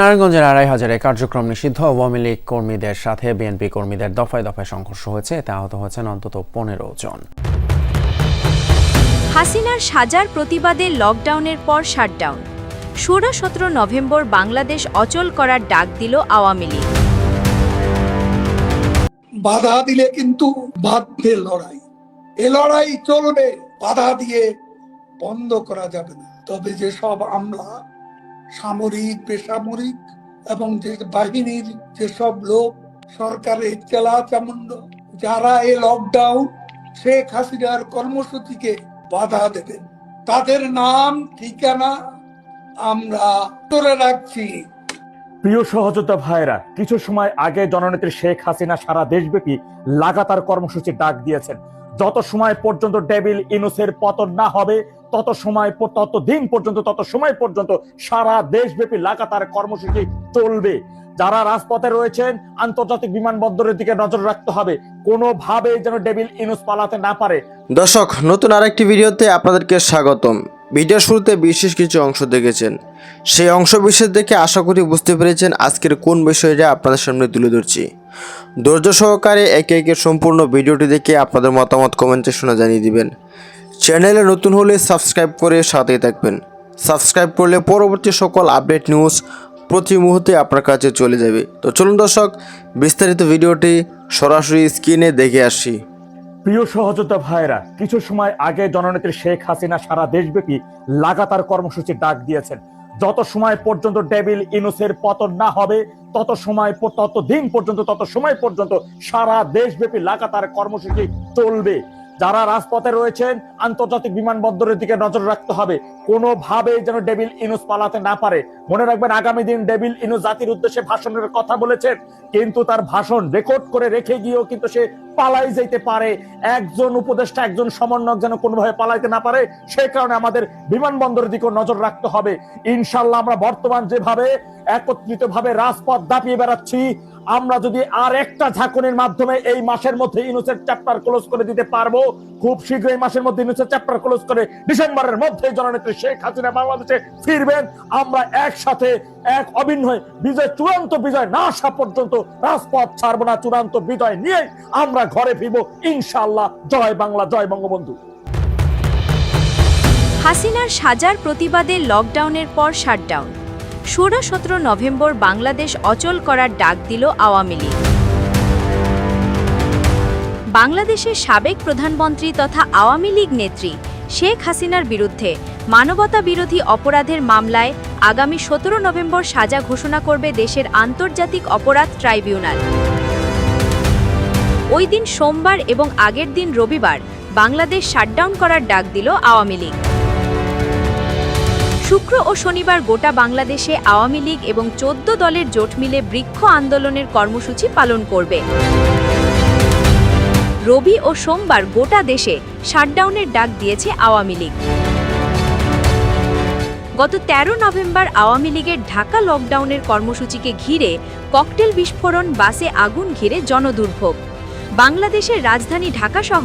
নারায়ণগঞ্জের আড়াই হাজারে কার্যক্রম নিষিদ্ধ। আওয়ামী লীগ কর্মীদের সাথে বিএনপি কর্মীদের দফায় দফায় সংঘর্ষ হয়েছে। এতে আহত হয়েছেন অন্তত পনেরো জন। হাসিনার সাজার প্রতিবাদে লকডাউনের পর শাটডাউন। ষোলো সতেরো নভেম্বর বাংলাদেশ অচল করার ডাক দিল আওয়ামী লীগ। বাধা দিলে কিন্তু বাধ্যের লড়াই। এ লড়াই চলবে বাধা দিয়ে বন্ধ করা যাবে না। তবে যেসব আমলা সামরিক, বেসামরিক এবং যে বাহিনীর যেসব লোক সরকারের চেলা চামুন্ড যারা এই লকডাউন শেখ হাসিনার কর্মসূচিকে বাধা দেবেন, তাদের নাম, ঠিকানা আমরা ধরে রাখছি। প্রিয় সহযোদ্ধা ভাইরা কিছু সময় আগে জননেত্রী শেখ হাসিনা সারা দেশব্যাপী লাগাতার কর্মসূচি ডাক দিয়েছেন। যত সময় পর্যন্ত ডেভিল ইনুসের পতন না হবে, তত সময় তত দিন পর্যন্ত, তত সময় পর্যন্ত সারা দেশব্যাপী লাগাতার কর্মসূচি চলবে। যারা রাজপথে রয়েছেন, আন্তর্জাতিক বিমানবন্দরের দিকে নজর রাখতে হবে। কোনোভাবে যেন ডেভিল ইনুস পালাতে না পারে। দর্শক, নতুন আরেকটি ভিডিওতে আপনাদেরকে স্বাগতম। ভিডিওর শুরুতে বিশেষ কিছু অংশ দেখেছেন। সেই অংশ বিশেষ দেখে আশা করি বুঝতে পেরেছেন আজকের কোন বিষয়টা আপনাদের সামনে তুলে ধরছি। ধৈর্য সহকারে একে একে সম্পূর্ণ ভিডিওটি দেখে আপনাদের মতামত কমেন্টে সেকশনে জানিয়ে দিবেন। চ্যানেলে নতুন হলে সাবস্ক্রাইব করে সাথেই থাকবেন। সাবস্ক্রাইব করলে পরবর্তী সকল আপডেট নিউজ প্রতি মুহূর্তে আপনার কাছে চলে যাবে। তো চলুন দর্শক, বিস্তারিত ভিডিওটি সরাসরি স্ক্রিনে দেখে আসি। প্রিয় সহযোদ্ধা ভাইরা কিছু সময় আগে জননেত্রী শেখ হাসিনা সারা দেশব্যাপী লাগাতার কর্মসূচি ডাক দিয়েছেন। যত সময় পর্যন্ত ডেভিল ইনুসের পতন না হবে, তত সময় তত দিন পর্যন্ত, তত সময় পর্যন্ত সারা দেশব্যাপী লাগাতার কর্মসূচি চলবে। যারা রাজপথে রয়েছেন, আন্তর্জাতিক বিমানবন্দরের দিকে নজর রাখতে হবে। কোনোভাবে যেন ডেভিল ইনুস পালাতে না পারে। মনে রাখবেন, আগামী দিন ডেভিল ইনুস জাতির উদ্দেশ্যে ভাষণের কথা বলেছেন। কিন্তু তার ভাষণ রেকর্ড করে রেখে গিয়েও কিন্তু সে পালাই যেতে পারে। একজন উপদেষ্টা, একজন সমন্বয়ক যেন কোনোভাবে পালাইতে না পারে সেই কারণে আমাদের বিমানবন্দরের দিকেও নজর রাখতে হবে। ইনশাল্লাহ আমরা বর্তমান যেভাবে একত্রিত ভাবে রাজপথ দাপিয়ে বেড়াচ্ছি আমরা যদি আর একটা ঝাঁকুনির মাধ্যমে এই মাসের মধ্যে ইনুসের চ্যাপ্টার ক্লোজ করে দিতে পারব, খুব শীঘ্রই মাসের মধ্যে ইনুসের চ্যাপ্টার ক্লোজ করে ডিসেম্বরের মধ্যে জননেত্রী শেখ হাসিনা বাংলাদেশে ফিরবেন। আমরা একসাথে এক অভিন্ন বিজয়, চূড়ান্ত বিজয় না আসা পর্যন্ত রাজপথ ছাড়বো না, চূড়ান্ত বিজয় নিয়ে আমরা ঘরে ফিরবো। ইনশাআল্লাহ। জয় বাংলা, জয় বঙ্গবন্ধু। হাসিনার সাজার প্রতিবাদে লকডাউনের পর শাটডাউন ষোলো সতেরো নভেম্বর বাংলাদেশ অচল করার ডাক দিল আওয়ামী লীগ। বাংলাদেশের সাবেক প্রধানমন্ত্রী তথা আওয়ামী লীগ নেত্রী শেখ হাসিনার বিরুদ্ধে মানবতা বিরোধী অপরাধের মামলায় আগামী সতেরো নভেম্বর সাজা ঘোষণা করবে দেশের আন্তর্জাতিক অপরাধ ট্রাইব্যুনাল। ওই দিন সোমবার এবং আগের দিন রবিবার বাংলাদেশ শাটডাউন করার ডাক দিল আওয়ামী লীগ। শুক্র ও শনিবার গোটা বাংলাদেশে আওয়ামী লীগ এবং চোদ্দ দলের জোট মিলে বৃক্ষ আন্দোলনের কর্মসূচি পালন করবে। রবি ও সোমবার গোটা দেশে শাটডাউনের ডাক দিয়েছে আওয়ামী লীগ। গত ১৩ নভেম্বর আওয়ামী লীগের ঢাকা লকডাউনের কর্মসূচিকে ঘিরে ককটেল বিস্ফোরণ, বাসে আগুন ঘিরে জনদুর্ভোগ। বাংলাদেশের রাজধানী ঢাকাসহ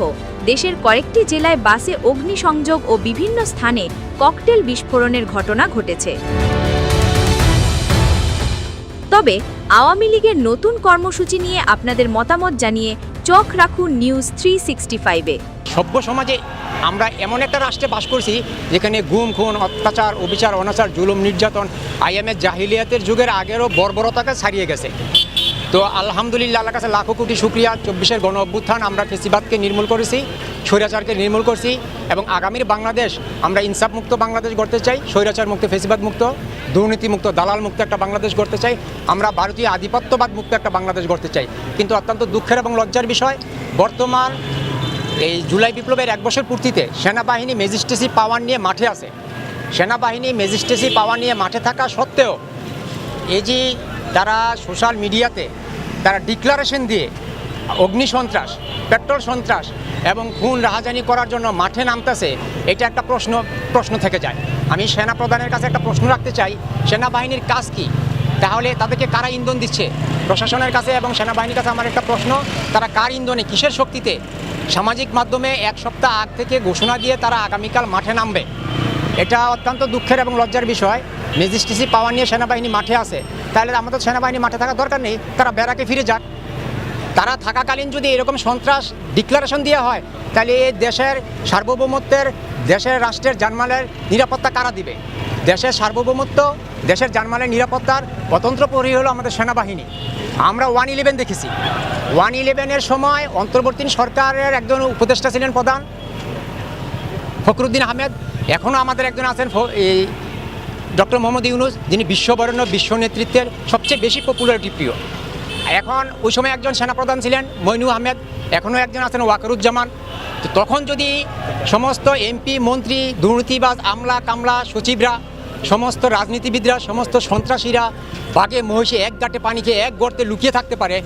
দেশের কয়েকটি জেলায় বাসে অগ্নিসংযোগ ও বিভিন্ন স্থানে ককটেল বিস্ফোরণের ঘটনা ঘটেছে। তবে আওয়ামী লীগের নতুন কর্মসূচি নিয়ে আপনাদের মতামত জানিয়ে চোখ রাখুন নিউজ থ্রি সিক্সটি ফাইভে সভ্য সমাজে আমরা এমন একটা রাষ্ট্রে বাস করছি, যেখানে গুম, খুন, অত্যাচার, অবিচার, অনাচার, জুলুম, নির্যাতন আইএমএর জাহিলিয়াতের যুগের আগেরও বর্বরতাকে ছাড়িয়ে গেছে। তো আলহামদুলিল্লাহ আল্লাহ কাছে লাখো কোটি শুক্রিয়া। চব্বিশের গণ অভ্যুত্থান আমরা ফেসিবাদকে নির্মূল করেছি, স্বৈরাচারকে নির্মূল করছি এবং আগামীর বাংলাদেশ, আমরা ইনসাফ মুক্ত বাংলাদেশ গড়তে চাই স্বৈরাচার মুক্ত ফেসিবাদ মুক্ত দুর্নীতি মুক্ত দালাল মুক্ত একটা বাংলাদেশ গড়তে চাই, আমরা ভারতীয় আধিপত্যবাদ মুক্ত একটা বাংলাদেশ গড়তে চাই। কিন্তু অত্যন্ত দুঃখের এবং লজ্জার বিষয়, বর্তমান এই জুলাই বিপ্লবের এক বছর পূর্তিতে সেনাবাহিনী ম্যাজিস্ট্রেসি পাওয়ার নিয়ে মাঠে আছে। সেনাবাহিনী ম্যাজিস্ট্রেসি পাওয়ার নিয়ে মাঠে থাকা সত্ত্বেও, এই যে তারা সোশ্যাল মিডিয়াতে তারা ডিক্লারেশন দিয়ে অগ্নি সন্ত্রাস, পেট্রোল সন্ত্রাস এবং খুন রাহাজানি করার জন্য মাঠে নামতেছে, এটা একটা প্রশ্ন প্রশ্ন থেকে যায়। আমি সেনা প্রধানের কাছে একটা প্রশ্ন রাখতে চাই, সেনাবাহিনীর কাজ কি? তাহলে তাদেরকে কারা ইন্ধন দিচ্ছে? প্রশাসনের কাছে এবং সেনাবাহিনীর কাছে আমার একটা প্রশ্ন, তারা কার ইন্ধনে, কিসের শক্তিতে? সামাজিক মাধ্যমে এক সপ্তাহ আগ থেকে ঘোষণা দিয়ে তারা আগামীকাল মাঠে নামবে। এটা অত্যন্ত দুঃখের এবং লজ্জার বিষয়। ম্যাজিস্ট্রেসি পাওয়া নিয়ে সেনাবাহিনী মাঠে আছে। তাহলে আমাদের সেনাবাহিনী মাঠে থাকার দরকার নেই, তারা ব্যারাকে ফিরে যাক। তারা থাকাকালীন যদি এরকম সন্ত্রাস ডিক্লারেশন দেওয়া হয়, তাহলে এই দেশের সার্বভৌমত্বের, দেশের রাষ্ট্রের জানমালের নিরাপত্তা কারা দিবে? দেশের সার্বভৌমত্ব, দেশের জানমালের নিরাপত্তার স্বতন্ত্র প্রহরী হলো আমাদের সেনাবাহিনী। আমরা ওয়ান ইলেভেন দেখেছি। ওয়ান ইলেভেনের সময় অন্তর্বর্তী সরকারের একজন উপদেষ্টা ছিলেন প্রধান, ফখরুদ্দিন আহমেদ। এখনও আমাদের একজন আছেন এই ডক্টর মোহাম্মদ ইউনুস, যিনি বিশ্ববরণ্য বিশ্ব নেতৃত্বের সবচেয়ে বেশি পপুলারিটি প্রিয় এখন ওই সময় একজন সেনাপ্রধান ছিলেন মইনু আহমেদ। এখনও একজন আছেন ওয়াকারুজ্জামান। তো তখন যদি সমস্ত এমপি, মন্ত্রী, দুর্নীতিবাজ, আমলা, কামলা, সচিবরা সমস্ত রাজনীতিবিদরা, সমস্ত সন্ত্রাসীরা বাঘে, মহিষে এক গাঁটে পানি খেয়ে এক গর্তে লুকিয়ে থাকতে পারে।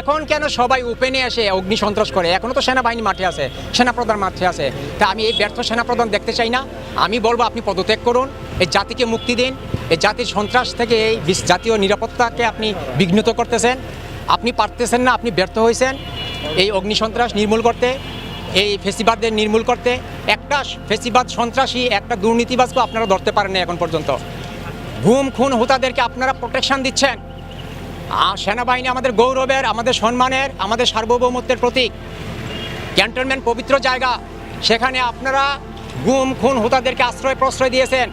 এখন কেন সবাই ওপেনে এসে অগ্নি সন্ত্রাস করে? এখনও তো সেনাবাহিনী মাঠে আছে, সেনাপ্রধান মাঠে আছে। তা আমি এই ব্যর্থ সেনাপ্রধান দেখতে চাই না। আমি বলব, আপনি পদত্যাগ করুন, এই জাতিকে মুক্তি দিন। এই জাতির সন্ত্রাস থেকে এই জাতীয় নিরাপত্তাকে আপনি বিঘ্নিত করতেছেন। আপনি পারতেছেন না, আপনি ব্যর্থ হয়েছেন। এই অগ্নি সন্ত্রাস নির্মূল করতে এই ফেসিবাদদের নির্মূল করতে একটা ফেসিবাদ সন্ত্রাসী, একটা দুর্নীতিবাজকে আপনারা ধরতে পারেন না এখন পর্যন্ত। ঘুম খুন হোতাদেরকে আপনারা প্রোটেকশন দিচ্ছেন। সেনাবাহিনী আমাদের গৌরবের, আমাদের সম্মানের, আমাদের সার্বভৌমত্বের প্রতীক। ক্যান্টনমেন্ট পবিত্র জায়গা। সেখানে আপনারা গুম খুন হোতাদেরকে আশ্রয় প্রশ্রয় দিয়েছেন।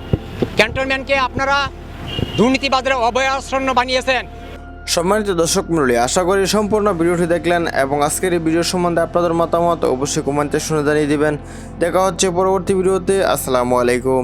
ক্যান্টনমেন্টকে আপনারা দুর্নীতিবাদের অভয়াশ্রণ্য বানিয়েছেন। সম্মানিত দর্শক মণ্ডলী, আশা করি সম্পূর্ণ ভিডিওটি দেখলেন এবং আজকের এই ভিডিও সম্বন্ধে আপনাদের মতামত অবশ্যই কমেন্টে শুনে জানিয়ে দিবেন। দেখা হচ্ছে পরবর্তী ভিডিওতে, আসসালামু আলাইকুম।